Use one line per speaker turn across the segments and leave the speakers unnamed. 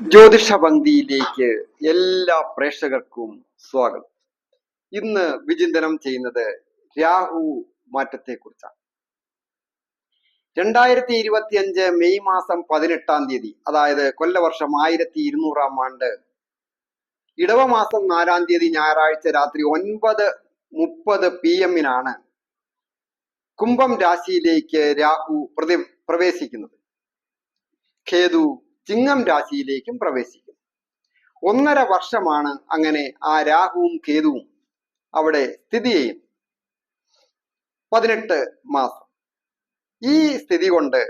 ജ്യോതിഷ പങ്ക്തിയിലേക്ക് എല്ലാ പ്രേക്ഷകർക്കും സ്വാഗതം. ഇന്ന് വിചിന്തനം ചെയ്യുന്നത് രാഹു മാറ്റത്തെ കുറിച്ചാണ് രണ്ടായിരത്തി ഇരുപത്തി അഞ്ച് മെയ് മാസം പതിനെട്ടാം തീയതി അതായത് കൊല്ലവർഷം ആയിരത്തി ഇരുന്നൂറാം ആണ്ട് ഇടവ മാസം നാലാം തീയതി ഞായറാഴ്ച രാത്രി ഒൻപത് മുപ്പത് പി എമ്മിനാണ് കുംഭം രാശിയിലേക്ക് രാഹു പ്രതി പ്രവേശിക്കുന്നത്. ഖേതു ചിങ്ങം രാശിയിലേക്കും പ്രവേശിക്കും. ഒന്നര വർഷമാണ് അങ്ങനെ ആ രാഹുവും കേതുവും അവിടെ സ്ഥിതി ചെയ്യും. പതിനെട്ട് മാസം. ഈ സ്ഥിതി കൊണ്ട്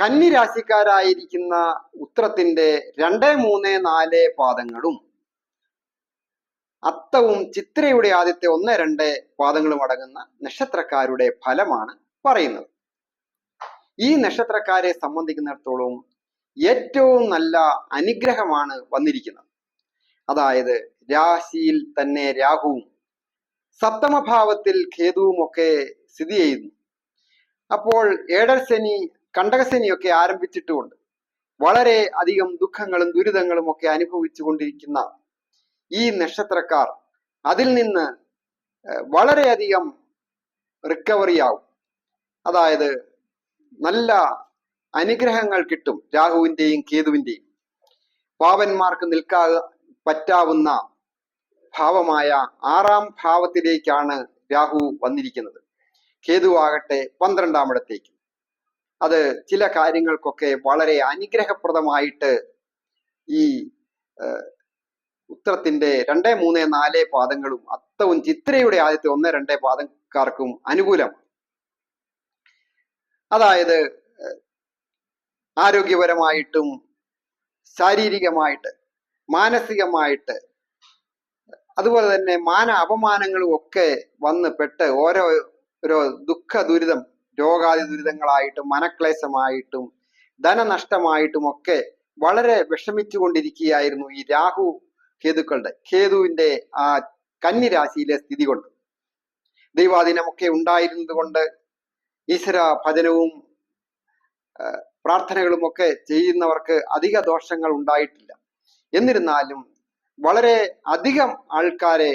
കന്നി രാശിക്കാരായിരിക്കുന്ന ഉത്രത്തിന്റെ രണ്ട് മൂന്ന് നാല് പാദങ്ങളും അത്തവും ചിത്രയുടെ ആദ്യത്തെ ഒന്ന് രണ്ട് പാദങ്ങളും അടങ്ങുന്ന നക്ഷത്രക്കാരുടെ ഫലമാണ് പറയുന്നത്. ഈ നക്ഷത്രക്കാരെ സംബന്ധിക്കുന്നിടത്തോളം ഏറ്റവും നല്ല അനുഗ്രഹമാണ് വന്നിരിക്കുന്നത്. അതായത് രാശിയിൽ തന്നെ രാഹുവും സപ്തമഭാവത്തിൽ ഖേതുവും ഒക്കെ സ്ഥിതി ചെയ്യുന്നു. അപ്പോൾ ഏഴരശനി കണ്ടകശനിയൊക്കെ ആരംഭിച്ചിട്ടുമുണ്ട്. വളരെ അധികം ദുഃഖങ്ങളും ദുരിതങ്ങളും ഒക്കെ അനുഭവിച്ചു കൊണ്ടിരിക്കുന്ന ഈ നക്ഷത്രക്കാർ അതിൽ നിന്ന് വളരെയധികം റിക്കവറി ആവും. അതായത് നല്ല അനുഗ്രഹങ്ങൾ കിട്ടും രാഹുവിന്റെയും കേതുവിന്റെയും. പാവന്മാർക്ക് നിൽക്കാ പറ്റാവുന്ന ഭാവമായ ആറാം ഭാവത്തിലേക്കാണ് രാഹു വന്നിരിക്കുന്നത്. കേതു ആകട്ടെ പന്ത്രണ്ടാം ഇടത്തേക്ക് അത് ചില കാര്യങ്ങൾക്കൊക്കെ വളരെ അനുഗ്രഹപ്രദമായിട്ട് ഈ ഉത്തരത്തിന്റെ രണ്ട് മൂന്ന് നാല് പാദങ്ങളും അത്തവും ചിത്രയുടെ ആദ്യത്തെ ഒന്ന് രണ്ട് പാദക്കാർക്കും അനുകൂലമാണ്. അതായത് ആരോഗ്യപരമായിട്ടും ശാരീരികമായിട്ട് മാനസികമായിട്ട് അതുപോലെ തന്നെ മാന അപമാനങ്ങളും ഒക്കെ വന്ന് പെട്ട് ഓരോ ഓരോ ദുഃഖ ദുരിതം രോഗാദി ദുരിതങ്ങളായിട്ടും മനക്ലേശമായിട്ടും ധനനഷ്ടമായിട്ടും ഒക്കെ വളരെ വിഷമിച്ചു കൊണ്ടിരിക്കുകയായിരുന്നു ഈ രാഹു കേതുക്കളുടെ കേതുവിന്റെ ആ കന്നിരാശിയിലെ സ്ഥിതി കൊണ്ട്. ദൈവാധീനമൊക്കെ ഉണ്ടായിരുന്നത് കൊണ്ട് ഈശ്വര ഭജനവും പ്രാർത്ഥനകളും ഒക്കെ ചെയ്യുന്നവർക്ക് അധിക ദോഷങ്ങൾ ഉണ്ടായിട്ടില്ല. എന്നിരുന്നാലും വളരെ അധികം ആൾക്കാരെ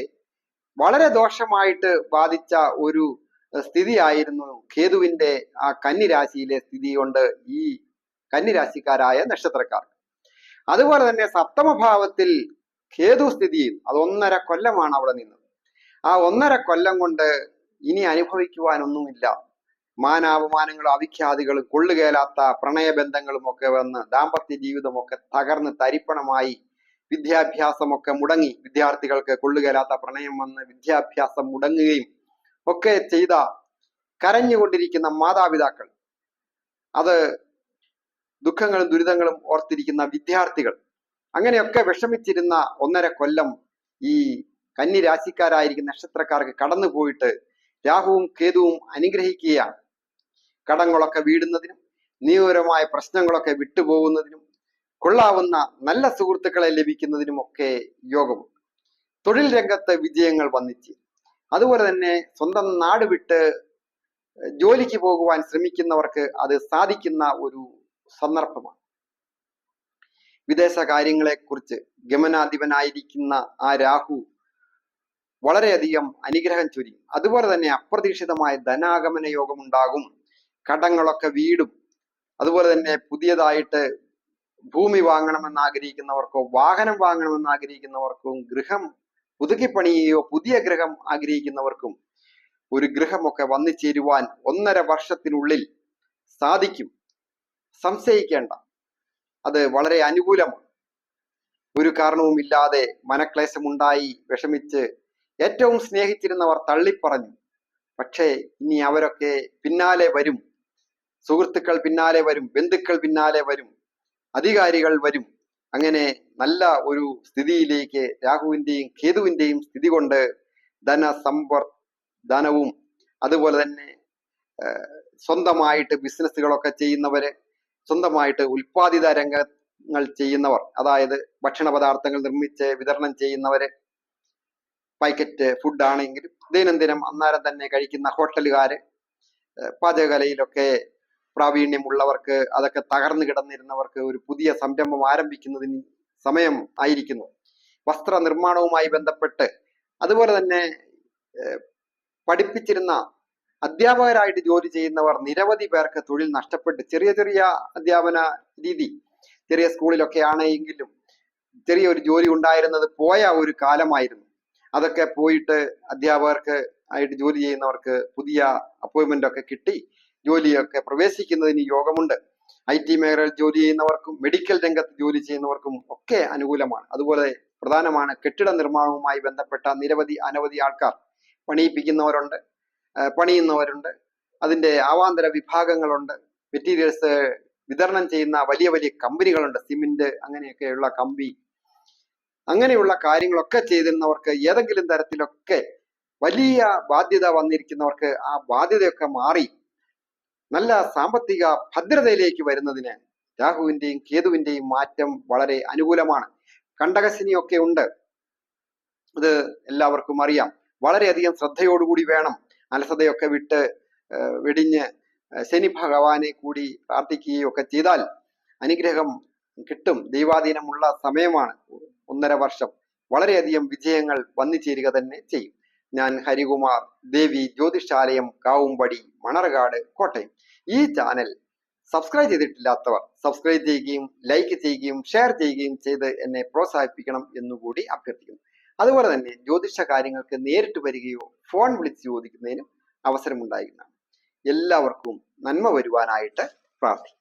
വളരെ ദോഷമായിട്ട് ബാധിച്ച ഒരു സ്ഥിതിയായിരുന്നു കേതുവിന്റെ ആ കന്നിരാശിയിലെ സ്ഥിതി കൊണ്ട് ഈ കന്നിരാശിക്കാരായ നക്ഷത്രക്കാർ. അതുപോലെ തന്നെ സപ്തമഭാവത്തിൽ കേതു സ്ഥിതി അത് ഒന്നര കൊല്ലമാണ് അവിടെ നിന്നത്. ആ ഒന്നര കൊല്ലം കൊണ്ട് ഇനി അനുഭവിക്കുവാനൊന്നുമില്ല. മാനാപമാനങ്ങളും അവിഖ്യാതികളും കൊള്ളുകേലാത്ത പ്രണയബന്ധങ്ങളും ഒക്കെ വന്ന് ദാമ്പത്യ ജീവിതമൊക്കെ തകർന്ന് തരിപ്പണമായി വിദ്യാഭ്യാസമൊക്കെ മുടങ്ങി വിദ്യാർത്ഥികൾക്ക് കൊള്ളുകേലാത്ത പ്രണയം വന്ന് വിദ്യാഭ്യാസം മുടങ്ങുകയും ഒക്കെ ചെയ്ത കരഞ്ഞുകൊണ്ടിരിക്കുന്ന മാതാപിതാക്കൾ. അത് ദുഃഖങ്ങളും ദുരിതങ്ങളും ഓർത്തിരിക്കുന്ന വിദ്യാർത്ഥികൾ. അങ്ങനെയൊക്കെ വിഷമിച്ചിരുന്ന ഒന്നര കൊല്ലം ഈ കന്നി രാശിക്കാരായിരിക്കുന്ന നക്ഷത്രക്കാർക്ക് കടന്നുപോയിട്ട് രാഹുവും കേതുവും അനുഗ്രഹിക്കുകയാണ്. കടങ്ങളൊക്കെ വീടുന്നതിനും നിയമപരമായ പ്രശ്നങ്ങളൊക്കെ വിട്ടുപോകുന്നതിനും കൊള്ളാവുന്ന നല്ല സുഹൃത്തുക്കളെ ലഭിക്കുന്നതിനും ഒക്കെ യോഗമുണ്ട് തൊഴിൽ രംഗത്ത് വിജയങ്ങൾ വന്നിച്ച്. അതുപോലെ തന്നെ സ്വന്തം നാട് വിട്ട് ജോലിക്ക് പോകുവാൻ ശ്രമിക്കുന്നവർക്ക് അത് സാധിക്കുന്ന ഒരു സന്ദർഭമാണ്. വിദേശ കാര്യങ്ങളെ കുറിച്ച് ഗമനാധിപനായിരിക്കുന്ന ആ രാഹു വളരെയധികം അനുഗ്രഹം ചൊരിയും അതുപോലെ തന്നെ അപ്രതീക്ഷിതമായ ധനാഗമന യോഗം ഉണ്ടാകും. കടങ്ങളൊക്കെ വീടും. അതുപോലെ തന്നെ പുതിയതായിട്ട് ഭൂമി വാങ്ങണമെന്ന് ആഗ്രഹിക്കുന്നവർക്കോ വാഹനം വാങ്ങണമെന്ന് ആഗ്രഹിക്കുന്നവർക്കും ഗൃഹം പുതുക്കിപ്പണിയുകയോ പുതിയ ഗൃഹം ആഗ്രഹിക്കുന്നവർക്കും ഒരു ഗൃഹമൊക്കെ വന്നു ചേരുവാൻ ഒന്നര വർഷത്തിനുള്ളിൽ സാധിക്കും. സംശയിക്കേണ്ട. അത് വളരെ അനുകൂലമാണ്. ഒരു കാരണവുമില്ലാതെ മനക്ലേശമുണ്ടായി വിഷമിച്ച് ഏറ്റവും സ്നേഹിച്ചിരുന്നവർ തള്ളിപ്പറഞ്ഞു. പക്ഷേ ഇനി അവരൊക്കെ പിന്നാലെ വരും. സുഹൃത്തുക്കൾ പിന്നാലെ വരും ബന്ധുക്കൾ പിന്നാലെ വരും അധികാരികൾ വരും. അങ്ങനെ നല്ല ഒരു സ്ഥിതിയിലേക്ക് രാഹുവിന്റെയും കേതുവിന്റെയും സ്ഥിതി കൊണ്ട് ധനസമ്പർ ധനവും അതുപോലെ തന്നെ സ്വന്തമായിട്ട് ബിസിനസ്സുകളൊക്കെ ചെയ്യുന്നവര് സ്വന്തമായിട്ട് ഉൽപാദിത രംഗങ്ങൾ ചെയ്യുന്നവർ അതായത് ഭക്ഷണ പദാർത്ഥങ്ങൾ നിർമ്മിച്ച് വിതരണം ചെയ്യുന്നവര് പാക്കറ്റ് ഫുഡ് ആണെങ്കിലും ദൈനംദിനം അന്നേരം തന്നെ കഴിക്കുന്ന ഹോട്ടലുകാര് പാചകകലയിലൊക്കെ പ്രാവീണ്യമുള്ളവർക്ക് അതൊക്കെ തകർന്നു കിടന്നിരുന്നവർക്ക് ഒരു പുതിയ സംരംഭം ആരംഭിക്കുന്നതിന് സമയം ആയിരിക്കുന്നു. വസ്ത്ര നിർമ്മാണവുമായി ബന്ധപ്പെട്ട് അതുപോലെ തന്നെ പഠിപ്പിച്ചിരുന്ന അധ്യാപകരായിട്ട് ജോലി ചെയ്യുന്നവർ നിരവധി പേർക്ക് തൊഴിൽ നഷ്ടപ്പെട്ട് ചെറിയ ചെറിയ അധ്യാപന രീതി ചെറിയ സ്കൂളിലൊക്കെ ആണെങ്കിലും ചെറിയൊരു ജോലി ഉണ്ടായിരുന്നത് പോയ ഒരു കാലമായിരുന്നു. അതൊക്കെ പോയിട്ട് അധ്യാപകർക്ക് ആയിട്ട് ജോലി ചെയ്യുന്നവർക്ക് പുതിയ അപ്പോയിൻമെന്റ് ഒക്കെ കിട്ടി. ജോലിയൊക്കെ പ്രവേശിക്കുന്നതിന് യോഗമുണ്ട്. ഐ ടി മേഖലയിൽ ജോലി ചെയ്യുന്നവർക്കും മെഡിക്കൽ രംഗത്ത് ജോലി ചെയ്യുന്നവർക്കും ഒക്കെ അനുകൂലമാണ്. അതുപോലെ പ്രധാനമാണ് കെട്ടിട നിർമ്മാണവുമായി ബന്ധപ്പെട്ട നിരവധി അനവധി ആൾക്കാർ പണിയിപ്പിക്കുന്നവരുണ്ട് പണിയുന്നവരുണ്ട്. അതിന്റെ ആവാന്തര വിഭാഗങ്ങളുണ്ട്. മെറ്റീരിയൽസ് വിതരണം ചെയ്യുന്ന വലിയ വലിയ കമ്പനികളുണ്ട്. സിമെന്റ് അങ്ങനെയൊക്കെയുള്ള കമ്പി. അങ്ങനെയുള്ള കാര്യങ്ങളൊക്കെ ചെയ്തിരുന്നവർക്ക് ഏതെങ്കിലും തരത്തിലൊക്കെ വലിയ ബാധ്യത വന്നിരിക്കുന്നവർക്ക് ആ ബാധ്യതയൊക്കെ മാറി. നല്ല സാമ്പത്തിക ഭദ്രതയിലേക്ക് വരുന്നതിന് രാഹുവിന്റെയും കേതുവിന്റെയും മാറ്റം വളരെ അനുകൂലമാണ്. കണ്ടകശനിയൊക്കെ ഉണ്ട്. ഇത് എല്ലാവർക്കും അറിയാം. വളരെയധികം ശ്രദ്ധയോടുകൂടി വേണം അലസതയൊക്കെ വിട്ട് വെടിഞ്ഞ് ശനി ഭഗവാനെ കൂടി പ്രാർത്ഥിക്കുകയും ഒക്കെ ചെയ്താൽ അനുഗ്രഹം കിട്ടും. ദൈവാധീനമുള്ള സമയമാണ് ഒന്നര വർഷം. വളരെയധികം വിജയങ്ങൾ വന്നു ചേരുക തന്നെ ചെയ്യും. ഞാൻ ഹരികുമാർ. ദേവി ജ്യോതിഷാലയം കാവുംപടി മണർകാട് കോട്ടയം. ഈ ചാനൽ സബ്സ്ക്രൈബ് ചെയ്തിട്ടില്ലാത്തവർ സബ്സ്ക്രൈബ് ചെയ്യുകയും ലൈക്ക് ചെയ്യുകയും ഷെയർ ചെയ്യുകയും ചെയ്ത് എന്നെ പ്രോത്സാഹിപ്പിക്കണം എന്നുകൂടി അഭ്യർത്ഥിക്കുന്നു. അതുപോലെ തന്നെ ജ്യോതിഷ കാര്യങ്ങൾക്ക് നേരിട്ട് വരികയോ ഫോൺ വിളിച്ച് ചോദിക്കുന്നതിനും അവസരമുണ്ടായിരിക്കുന്നതാണ് എല്ലാവർക്കും നന്മ വരുവാനായിട്ട് പ്രാർത്ഥിക്കുന്നു.